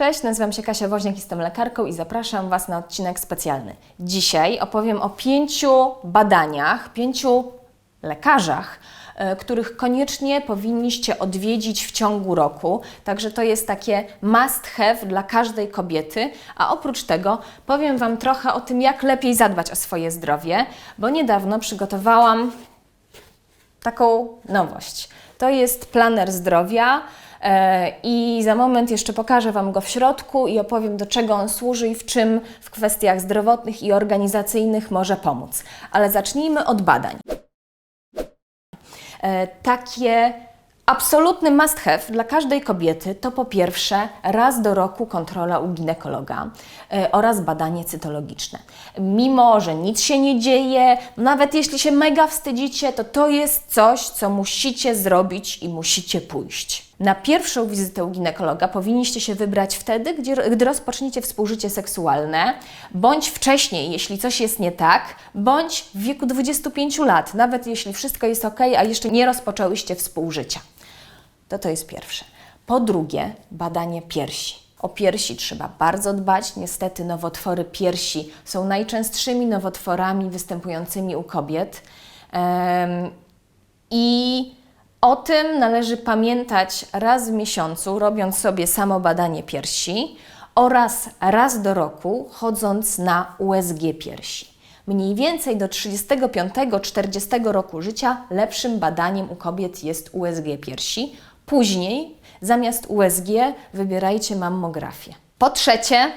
Cześć, nazywam się Kasia Woźniak, jestem lekarką i zapraszam Was na odcinek specjalny. Dzisiaj opowiem o pięciu badaniach, pięciu lekarzach, e, których koniecznie powinniście odwiedzić w ciągu roku. Także to jest takie must have dla każdej kobiety. A oprócz tego powiem Wam trochę o tym, jak lepiej zadbać o swoje zdrowie, bo niedawno przygotowałam taką nowość. To jest planer zdrowia. E, I za moment jeszcze pokażę Wam go w środku i opowiem, do czego on służy i w czym w kwestiach zdrowotnych i organizacyjnych może pomóc. Ale zacznijmy od badań. E, Takie absolutny must have dla każdej kobiety to po pierwsze raz do roku kontrola u ginekologa e, oraz badanie cytologiczne. Mimo, że nic się nie dzieje, nawet jeśli się mega wstydzicie, to to jest coś, co musicie zrobić i musicie pójść. Na pierwszą wizytę u ginekologa powinniście się wybrać wtedy, gdy rozpoczniecie współżycie seksualne, bądź wcześniej, jeśli coś jest nie tak, bądź w wieku 25 lat, nawet jeśli wszystko jest ok, a jeszcze nie rozpoczęłyście współżycia. To to jest pierwsze. Po drugie, badanie piersi. O piersi trzeba bardzo dbać. Niestety nowotwory piersi są najczęstszymi nowotworami występującymi u kobiet. Em, I o tym należy pamiętać raz w miesiącu, robiąc sobie samo badanie piersi oraz raz do roku chodząc na USG piersi. Mniej więcej do 35-40 roku życia lepszym badaniem u kobiet jest USG piersi. Później zamiast USG wybierajcie mammografię. Po trzecie,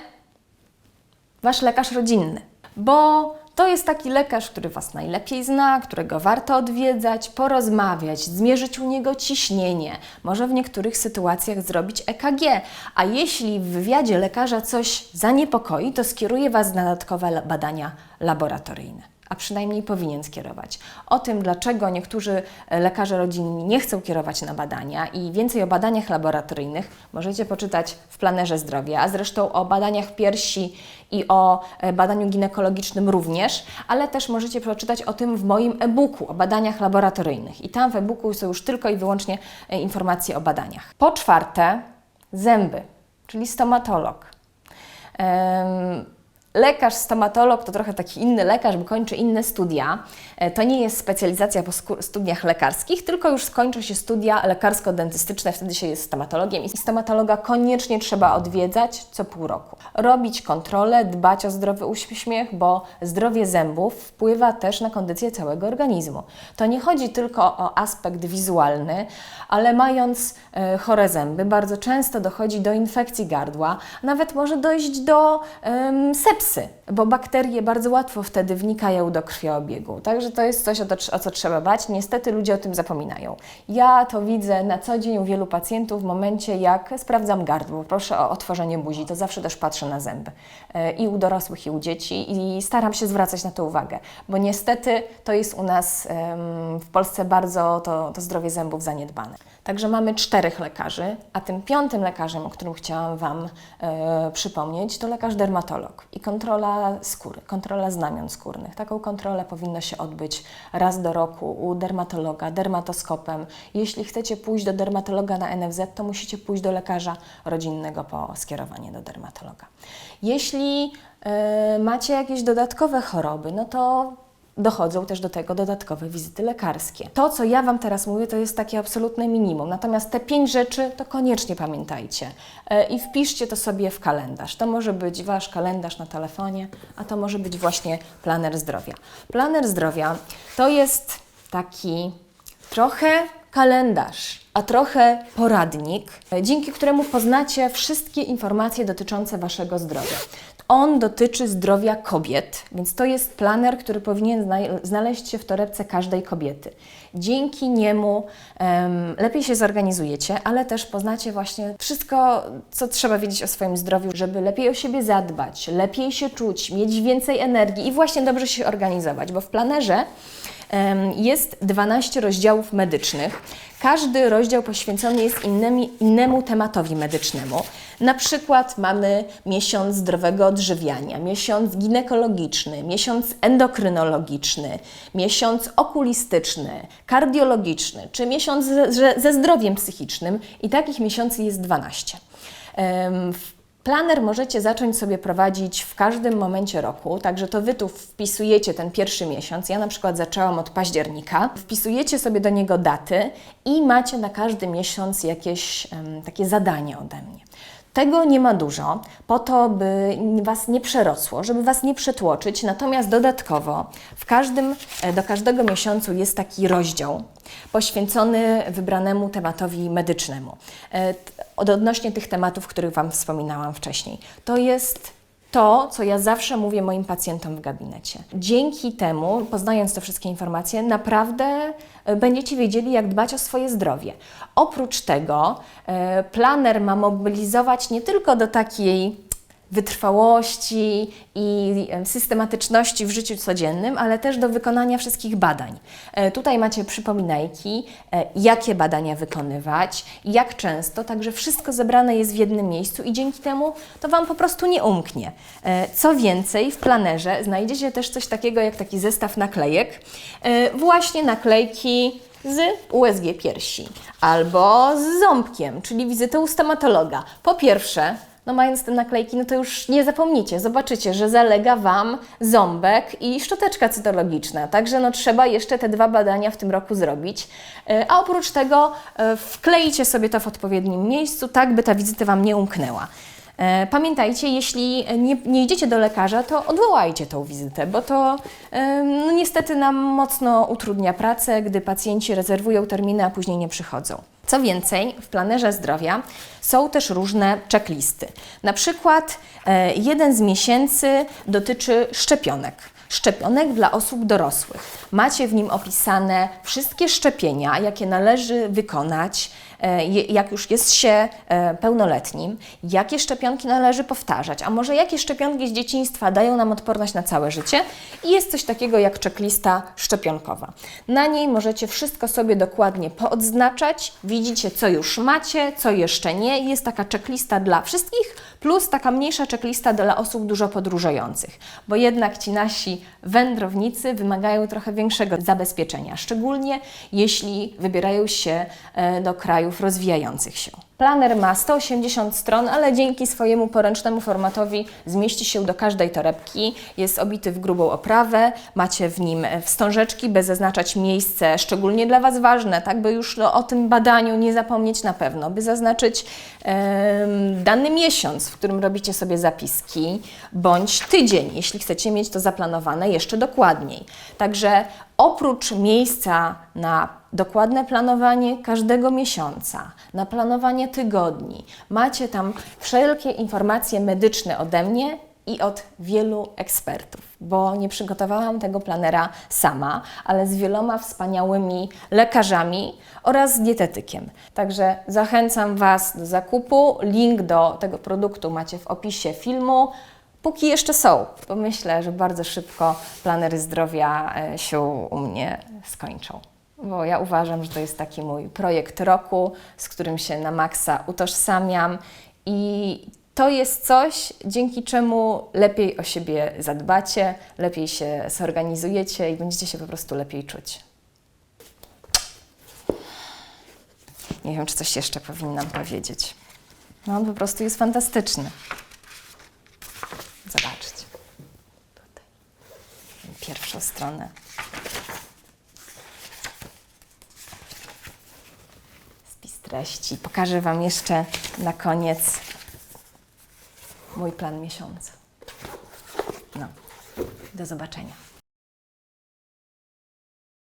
Wasz lekarz rodzinny, bo to jest taki lekarz, który Was najlepiej zna, którego warto odwiedzać, porozmawiać, zmierzyć u niego ciśnienie, może w niektórych sytuacjach zrobić EKG, a jeśli w wywiadzie lekarza coś zaniepokoi, to skieruje Was na dodatkowe badania laboratoryjne. A przynajmniej powinien skierować. O tym, dlaczego niektórzy e, lekarze rodzinni nie chcą kierować na badania i więcej o badaniach laboratoryjnych możecie poczytać w planerze zdrowia, a zresztą o badaniach piersi i o e, badaniu ginekologicznym również, ale też możecie przeczytać o tym w moim e-booku o badaniach laboratoryjnych. I tam w e-booku są już tylko i wyłącznie e, informacje o badaniach. Po czwarte, zęby, czyli stomatolog. Lekarz, stomatolog to trochę taki inny lekarz, bo kończy inne studia. E, To nie jest specjalizacja po studiach lekarskich, tylko już skończą się studia lekarsko-dentystyczne, wtedy się jest stomatologiem i stomatologa koniecznie trzeba odwiedzać co pół roku. Robić kontrolę, dbać o zdrowy uśmiech, bo zdrowie zębów wpływa też na kondycję całego organizmu. To nie chodzi tylko o aspekt wizualny, ale mając e, chore zęby, bardzo często dochodzi do infekcji gardła, nawet może dojść do em, sepsy, bo bakterie bardzo łatwo wtedy wnikają do krwiobiegu. Także to jest coś, o, o co trzeba bać. Niestety ludzie o tym zapominają. Ja to widzę na co dzień u wielu pacjentów w momencie, jak sprawdzam gardło. Proszę o otworzenie buzi, to zawsze też patrzę na zęby. E, I u dorosłych, i u dzieci i staram się zwracać na to uwagę, bo niestety to jest u nas w Polsce bardzo to, to zdrowie zębów zaniedbane. Także mamy czterech lekarzy, a tym piątym lekarzem, o którym chciałam Wam e, przypomnieć, to lekarz dermatolog i kontrola skóry, kontrola znamion skórnych. Taką kontrolę powinno się odbyć raz do roku u dermatologa, dermatoskopem. Jeśli chcecie pójść do dermatologa na NFZ, to musicie pójść do lekarza rodzinnego po skierowanie do dermatologa. Jeśli e, macie jakieś dodatkowe choroby, no to dochodzą też do tego dodatkowe wizyty lekarskie. To, co ja Wam teraz mówię, to jest takie absolutne minimum. Natomiast te pięć rzeczy to koniecznie pamiętajcie E, i wpiszcie to sobie w kalendarz. To może być Wasz kalendarz na telefonie, a to może być właśnie planer zdrowia. Planer zdrowia to jest taki trochę kalendarz, a trochę poradnik, e, dzięki któremu poznacie wszystkie informacje dotyczące Waszego zdrowia. On dotyczy zdrowia kobiet, więc to jest planer, który powinien zna- znaleźć się w torebce każdej kobiety. Dzięki niemu em, lepiej się zorganizujecie, ale też poznacie właśnie wszystko, co trzeba wiedzieć o swoim zdrowiu, żeby lepiej o siebie zadbać, lepiej się czuć, mieć więcej energii i właśnie dobrze się organizować, bo w planerze jest 12 rozdziałów medycznych. Każdy rozdział poświęcony jest innemu tematowi medycznemu. Na przykład mamy miesiąc zdrowego odżywiania, miesiąc ginekologiczny, miesiąc endokrynologiczny, miesiąc okulistyczny, kardiologiczny, czy miesiąc ze, ze zdrowiem psychicznym i takich miesięcy jest 12. Em, w Planer możecie zacząć sobie prowadzić w każdym momencie roku, także to Wy tu wpisujecie ten pierwszy miesiąc. Ja na przykład zaczęłam od października. Wpisujecie sobie do niego daty i macie na każdy miesiąc jakieś em, takie zadanie ode mnie. Tego nie ma dużo, po to, by Was nie przerosło, żeby Was nie przetłoczyć. Natomiast dodatkowo w każdym, e, do każdego miesiącu jest taki rozdział poświęcony wybranemu tematowi medycznemu. E, odnośnie tych tematów, których Wam wspominałam wcześniej. To jest to, co ja zawsze mówię moim pacjentom w gabinecie. Dzięki temu, poznając te wszystkie informacje, naprawdę e, będziecie wiedzieli, jak dbać o swoje zdrowie. Oprócz tego, e, planer ma mobilizować nie tylko do takiej wytrwałości i systematyczności w życiu codziennym, ale też do wykonania wszystkich badań. E, Tutaj macie przypominajki, e, jakie badania wykonywać, jak często, także wszystko zebrane jest w jednym miejscu i dzięki temu to Wam po prostu nie umknie. E, Co więcej, w planerze znajdziecie też coś takiego jak taki zestaw naklejek, właśnie naklejki z USG piersi albo z ząbkiem, czyli wizytą u stomatologa. Po pierwsze, no mając te naklejki, no to już nie zapomnicie, zobaczycie, że zalega Wam ząbek i szczoteczka cytologiczna, także no trzeba jeszcze te dwa badania w tym roku zrobić. E, A oprócz tego e, wkleicie sobie to w odpowiednim miejscu, tak by ta wizyta Wam nie umknęła. E, Pamiętajcie, jeśli nie, nie idziecie do lekarza, to odwołajcie tą wizytę, bo to no, niestety nam mocno utrudnia pracę, gdy pacjenci rezerwują terminy, a później nie przychodzą. Co więcej, w planerze zdrowia są też różne checklisty. Na przykład e, jeden z miesięcy dotyczy szczepionek. Szczepionek dla osób dorosłych. Macie w nim opisane wszystkie szczepienia, jakie należy wykonać, e, jak już jest się e, pełnoletnim, jakie szczepionki należy powtarzać, a może jakie szczepionki z dzieciństwa dają nam odporność na całe życie. I jest coś takiego jak checklista szczepionkowa. Na niej możecie wszystko sobie dokładnie poodznaczać, widzicie co już macie, co jeszcze nie. Jest taka checklista dla wszystkich, plus taka mniejsza checklista dla osób dużo podróżujących, bo jednak ci nasi wędrownicy wymagają trochę większego zabezpieczenia, szczególnie jeśli wybierają się e, do krajów rozwijających się. Planer ma 180 stron, ale dzięki swojemu poręcznemu formatowi zmieści się do każdej torebki. Jest obity w grubą oprawę, macie w nim e, wstążeczki, by zaznaczać miejsce szczególnie dla Was ważne, tak by już no, o tym badaniu nie zapomnieć na pewno, by zaznaczyć dany miesiąc, w którym robicie sobie zapiski, bądź tydzień, jeśli chcecie mieć to zaplanowane jeszcze dokładniej. Także oprócz miejsca na dokładne planowanie każdego miesiąca, na planowanie tygodni, macie tam wszelkie informacje medyczne ode mnie i od wielu ekspertów, bo nie przygotowałam tego planera sama, ale z wieloma wspaniałymi lekarzami oraz dietetykiem. Także zachęcam Was do zakupu. Link do tego produktu macie w opisie filmu. Póki jeszcze są, bo myślę, że bardzo szybko planery zdrowia e, się u mnie skończą. Bo ja uważam, że to jest taki mój projekt roku, z którym się na maksa utożsamiam i to jest coś, dzięki czemu lepiej o siebie zadbacie, lepiej się zorganizujecie i będziecie się po prostu lepiej czuć. Nie wiem, czy coś jeszcze powinnam powiedzieć. No, on po prostu jest fantastyczny. Zobaczcie. Tutaj. Pierwszą stronę. Spis treści. Pokażę Wam jeszcze na koniec mój plan miesiąca. No, do zobaczenia.